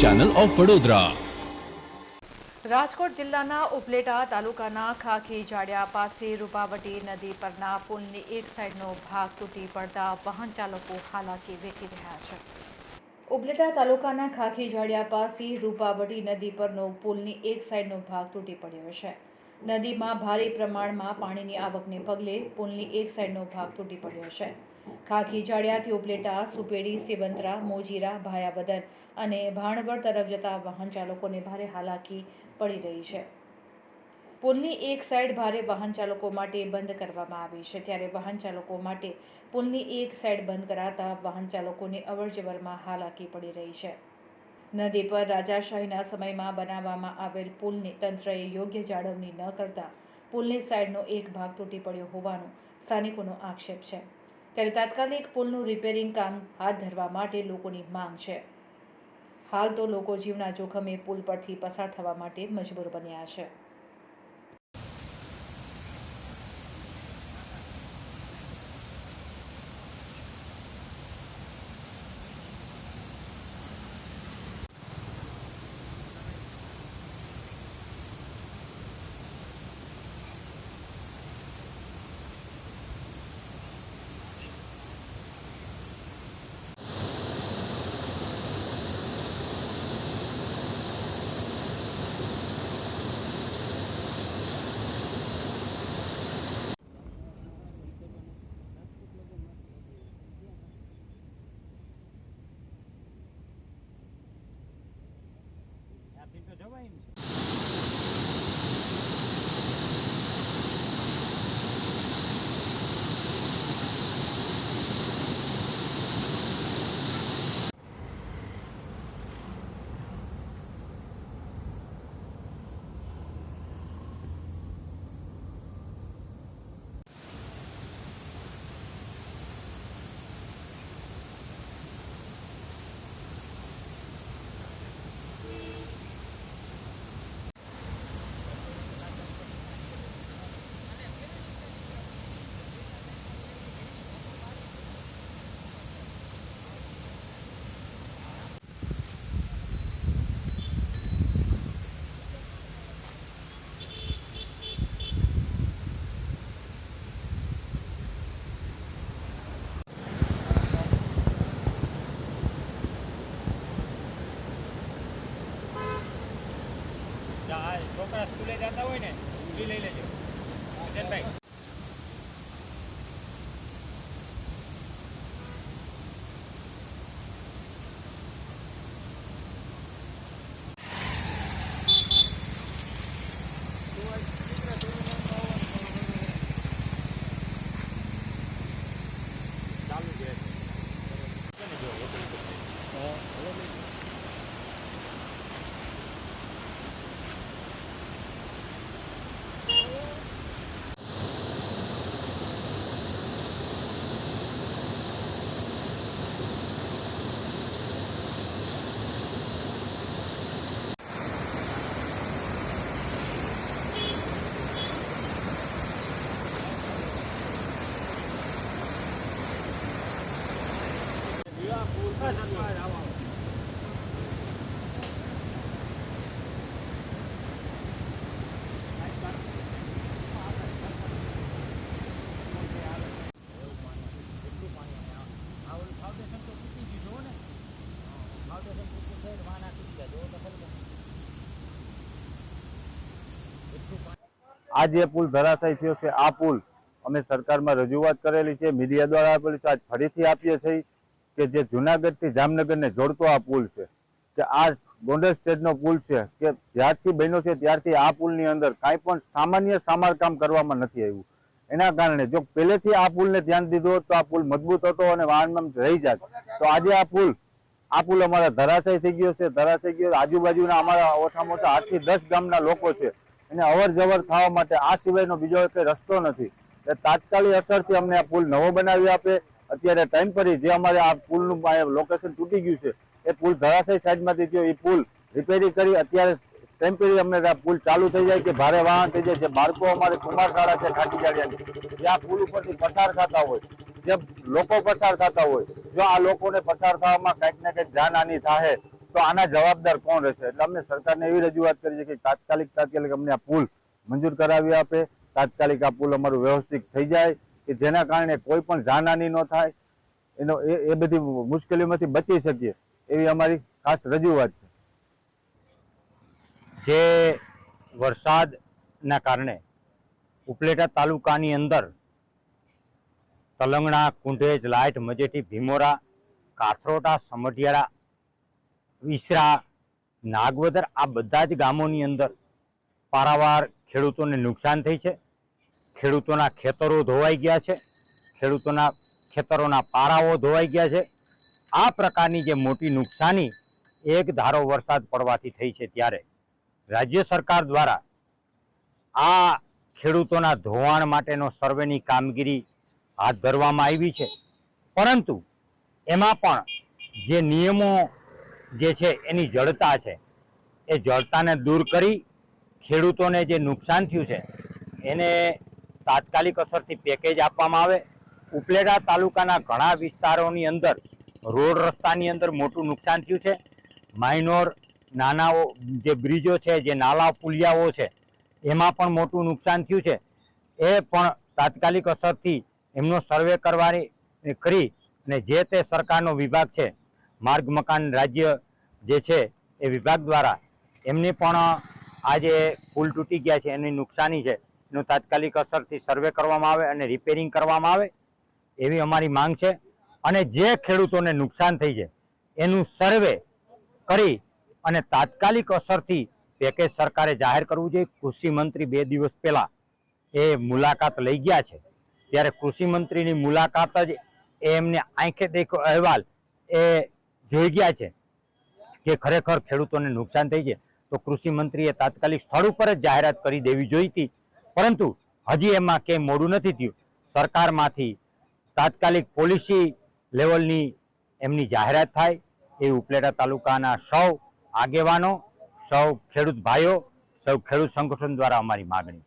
Channel of Vadodara Rajkot જિલ્લાના ઉપલેટા તાલુકાના ખાખી જાડિયા પાસે રૂપાવટી નદી પરના પુલની એક સાઈડનો ભાગ તૂટી પડતા વાહન ચાલકો હાલાકી વેઠી રહ્યા છે. ઉપલેટા તાલુકાના ખાખી જાડિયા પાસે રૂપાવટી નદી પરનો પુલની એક સાઈડનો ભાગ તૂટી પડ્યો છે. નદીમાં ભારે પ્રમાણમાં પાણીની આવકને પગલે પુલની એક સાઈડનો ભાગ તૂટી પડ્યો છે. ખાખી જાડિયાથી ઉપલેટા સુપેડી સેવંતરા મોજીરા, ભાયાવદન અને ભાણવડ તરફ જતા વાહન ચાલકોને ભારે હાલાકી પડી રહી છે. પુલની એક સાઈડ ભારે વાહન ચાલકો માટે બંધ કરવામાં આવી છે. ત્યારે વાહન ચાલકો માટે પુલની એક સાઈડ બંધ કરાતા વાહન ચાલકોને અવરજવરમાં હાલાકી પડી રહી છે. નદી પર રાજાશાહીના સમયમાં બનાવવામાં આવેલ પુલની તંત્રએ યોગ્ય જાળવણી ન કરતા પુલની સાઈડનો એક ભાગ તૂટી પડ્યો હોવાનો સ્થાનિકોનો આક્ષેપ છે. ત્યારે તાત્કાલિક પુલનું રિપેરિંગ કામ હાથ ધરવા માટે લોકોની માંગ છે. હાલ તો લોકો જીવના જોખમે પુલ પરથી પસાર થવા માટે મજબૂર બન્યા છે. time. જતા હોય ને લઈ લેજો. કિશનભાઈ ચાલુ છે કેને જો આ જે પુલ ધરાશાય થયો છે. આ પુલ અમે સરકારમાં રજૂઆત કરેલી છે. મીડિયા દ્વારા આપેલી છે આજ ફરીથી આપીએ છીએ. કે જે જુનાગઢથી જામનગરને જોડતો આ પુલ છે, કે આ ગોંડલ સ્ટેટનો પુલ છે, કે જ્યારથી બન્યો છે ત્યારથી આ પુલની અંદર કાંઈ પણ સામાન્ય સમારકામ કરવામાં નથી આવ્યું. એના કારણે જો પહેલેથી આ પુલને ધ્યાન દીધું હોત તો આ પુલ મજબૂત હતો અને વાહનમાં રહી જાત. તો આજે આ પુલ આ પુલ અમારા ધરાશય થઈ ગયો છે, ધરાશય ગયો આજુબાજુના અમારા ઓછામાં ઓછા આઠથી દસ ગામના લોકો છે. એને અવર જવર થવા માટે આ સિવાયનો બીજો કોઈ રસ્તો નથી. એટલે તાત્કાલિક અસરથી અમને આ પુલ નવો બનાવી આપે. અત્યારે ટાઈમ કરી જે અમારે આ પુલનું લોકેશન તૂટી ગયું છે, એ પુલ ધરાશાય સાઈડમાંથી થયો. એ પુલ રિપેરિંગ કરી અત્યારે ટેમ્પરરી અમને પુલ ચાલુ થઈ જાય કે ભારે વાહન થઈ જાય જે બાળકો અમારે કુમાર શાળા છે ખાટી જાડિયાની જે આ પુલ ઉપરથી પસાર થતા હોય, જે લોકો પસાર થતા હોય, જો આ લોકોને પસાર થવામાં કંઈક ને કંઈક જાનહાની થાય તો આના જવાબદાર કોણ રહેશે? એટલે અમે સરકારને એવી રજૂઆત કરી છે કે તાત્કાલિક તાત્કાલિક અમને આ પુલ મંજૂર કરાવી આપે. તાત્કાલિક આ પુલ અમારું વ્યવસ્થિત થઈ જાય. કે જેના કારણે કોઈ પણ જાનહાની ન થાય, એનો એ બધી મુશ્કેલીઓમાંથી બચી શકીએ, એવી અમારી ખાસ રજૂઆત છે. જે વરસાદના કારણે ઉપલેટા તાલુકાની અંદર તલંગણા, કુંઢેજ, લાઇટ, મજેઠી, ભીમોરા, કાથરોટા, સમઢિયાળા, વિસરા, નાગવદર આ બધા જ ગામોની અંદર પારાવાર ખેડૂતોને નુકસાન થઈ છે. ખેડૂતોના ખેતરો ધોવાઈ ગયા છે, ખેડૂતોના ખેતરોના પારાઓ ધોવાઈ ગયા છે. આ પ્રકારની જે મોટી નુકસાની એક ધારો વરસાદ પડવાથી થઈ છે ત્યારે રાજ્ય સરકાર દ્વારા આ ખેડૂતોના ધોવાણ માટેનો સર્વેની કામગીરી હાથ ધરવામાં આવી છે. પરંતુ એમાં પણ જે નિયમો જે છે એની જડતા છે. એ જડતાને દૂર કરી ખેડૂતોને જે નુકસાન થયું છે, એને તાત્કાલિક અસરથી પેકેજ આપવામાં આવે. ઉપલેટા તાલુકાના ઘણા વિસ્તારોની અંદર રોડ રસ્તાની અંદર મોટું નુકસાન થયું છે. માઇનોર નાનાઓ જે બ્રિજો છે, જે નાલા પુલિયાઓ છે, એમાં પણ મોટું નુકસાન થયું છે. એ પણ તાત્કાલિક અસરથી એમનો સર્વે કરવાની કરી અને જે તે સરકારનો વિભાગ છે, માર્ગ, મકાન, રાજ્ય જે છે, એ વિભાગ દ્વારા એમની પણ આ જે પુલ તૂટી ગયા છે, એની નુકસાની છે. એનું તાત્કાલિક અસરથી સર્વે કરવામાં આવે અને રિપેરિંગ કરવામાં આવે એવી અમારી માંગ છે. અને જે ખેડૂતોને નુકસાન થઈ છે, એનું સર્વે કરી અને તાત્કાલિક અસરથી પેકેજ સરકારે જાહેર કરવું જોઈએ. કૃષિ મંત્રી બે દિવસ પહેલાં એ મુલાકાત લઈ ગયા છે. ત્યારે કૃષિ મંત્રીની મુલાકાત જ એમને આંખે દેખો અહેવાલ એ જોઈ ગયા છે કે ખરેખર ખેડૂતોને નુકસાન થઈ છે. તો કૃષિ મંત્રીએ તાત્કાલિક સ્થળ ઉપર જ જાહેરાત કરી દેવી જોઈ હતી પરંતુ હજી એમાં કંઈ મોડું નથી થયું? સરકારમાંથી તાત્કાલિક પોલિસી લેવલની એમની જાહેરાત થાય એ ઉપલેટા તાલુકાના સૌ આગેવાનો, સૌ ખેડૂત ભાઈઓ, સૌ ખેડૂત સંગઠન દ્વારા અમારી માગણી